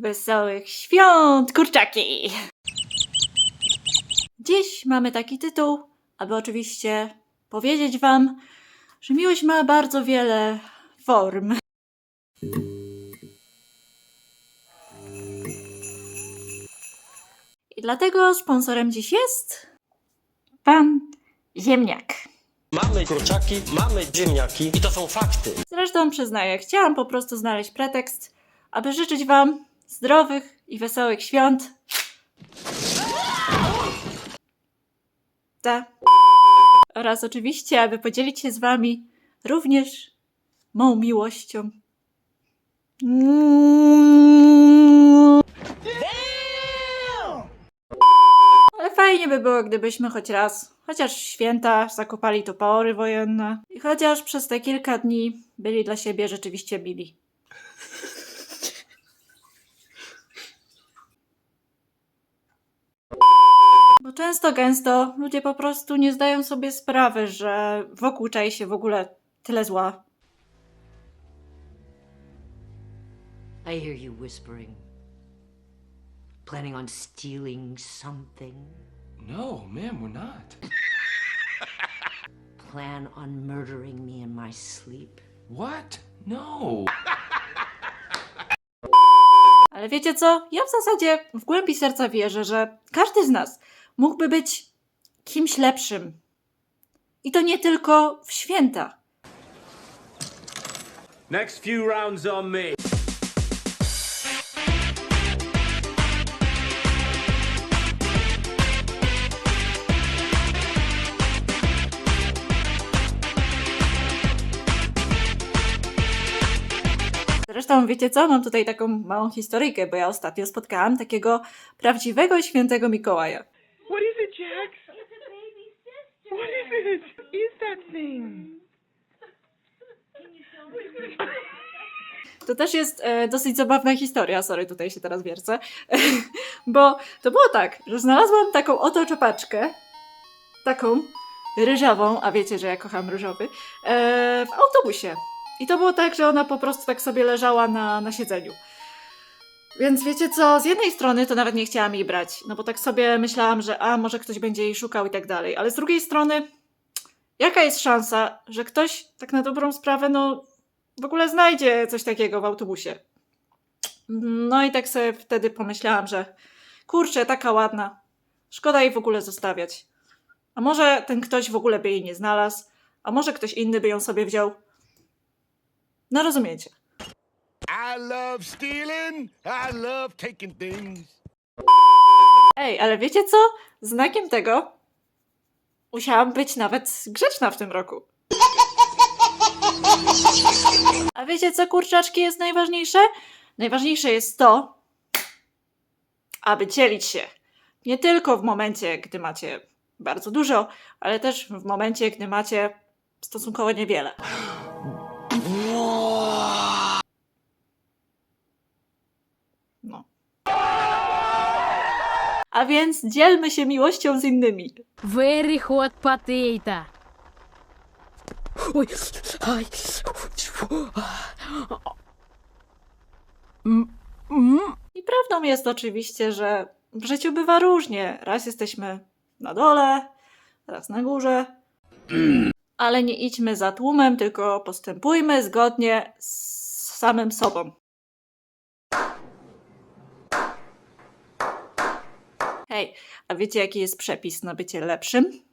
Wesołych świąt, kurczaki! Dziś mamy taki tytuł, aby oczywiście powiedzieć Wam, że miłość ma bardzo wiele form. I dlatego sponsorem dziś jest Pan Ziemniak. Mamy kurczaki, mamy ziemniaki i to są fakty. Zresztą przyznaję, chciałam po prostu znaleźć pretekst, aby życzyć Wam zdrowych i wesołych świąt. Ta. Oraz oczywiście, aby podzielić się z Wami również mą miłością. Ale fajnie by było, gdybyśmy choć raz, chociaż święta, zakopali topory wojenne i chociaż przez te kilka dni byli dla siebie rzeczywiście bili. Bo często, gęsto ludzie po prostu nie zdają sobie sprawy, że wokół czai się w ogóle tyle zła. I hear you whispering. Planning on stealing something? No, ma'am, we're not. Plan on murdering me in my sleep? What? No. Ale wiecie co? Ja w zasadzie w głębi serca wierzę, że każdy z nas mógłby być kimś lepszym. I to nie tylko w święta. Next few rounds on me. Zresztą wiecie co? Mam tutaj taką małą historyjkę, bo ja ostatnio spotkałam takiego prawdziwego świętego Mikołaja. What is it, Jax? It's a baby sister. What is it? Is that thing? To też jest e, dosyć zabawna historia, sorry, tutaj się teraz wiercę, bo to było tak, że znalazłam taką oto czepaczkę, taką ryżową, a wiecie, że ja kocham ryżowy, e, w autobusie. I to było tak, że ona po prostu tak sobie leżała na, na siedzeniu. Więc wiecie co, z jednej strony to nawet nie chciałam jej brać, no bo tak sobie myślałam, że a, może ktoś będzie jej szukał i tak dalej, ale z drugiej strony, jaka jest szansa, że ktoś tak na dobrą sprawę, no w ogóle znajdzie coś takiego w autobusie. No i tak sobie wtedy pomyślałam, że kurczę, taka ładna. Szkoda jej w ogóle zostawiać. A może ten ktoś w ogóle by jej nie znalazł, a może ktoś inny by ją sobie wziął. No rozumiecie. I love stealing. I love taking things. Ej, ale wiecie co? Znakiem tego musiałam być nawet grzeczna w tym roku. A wiecie co, kurczaczki, jest najważniejsze? Najważniejsze jest to, aby dzielić się. Nie tylko w momencie, gdy macie bardzo dużo, ale też w momencie, gdy macie stosunkowo niewiele. No. A więc dzielmy się miłością z innymi. Very hot potato. Mm, mm. I prawdą jest oczywiście, że w życiu bywa różnie. Raz jesteśmy na dole, raz na górze. Ale nie idźmy za tłumem, tylko postępujmy zgodnie z samym sobą. A wiecie jaki jest przepis na bycie lepszym?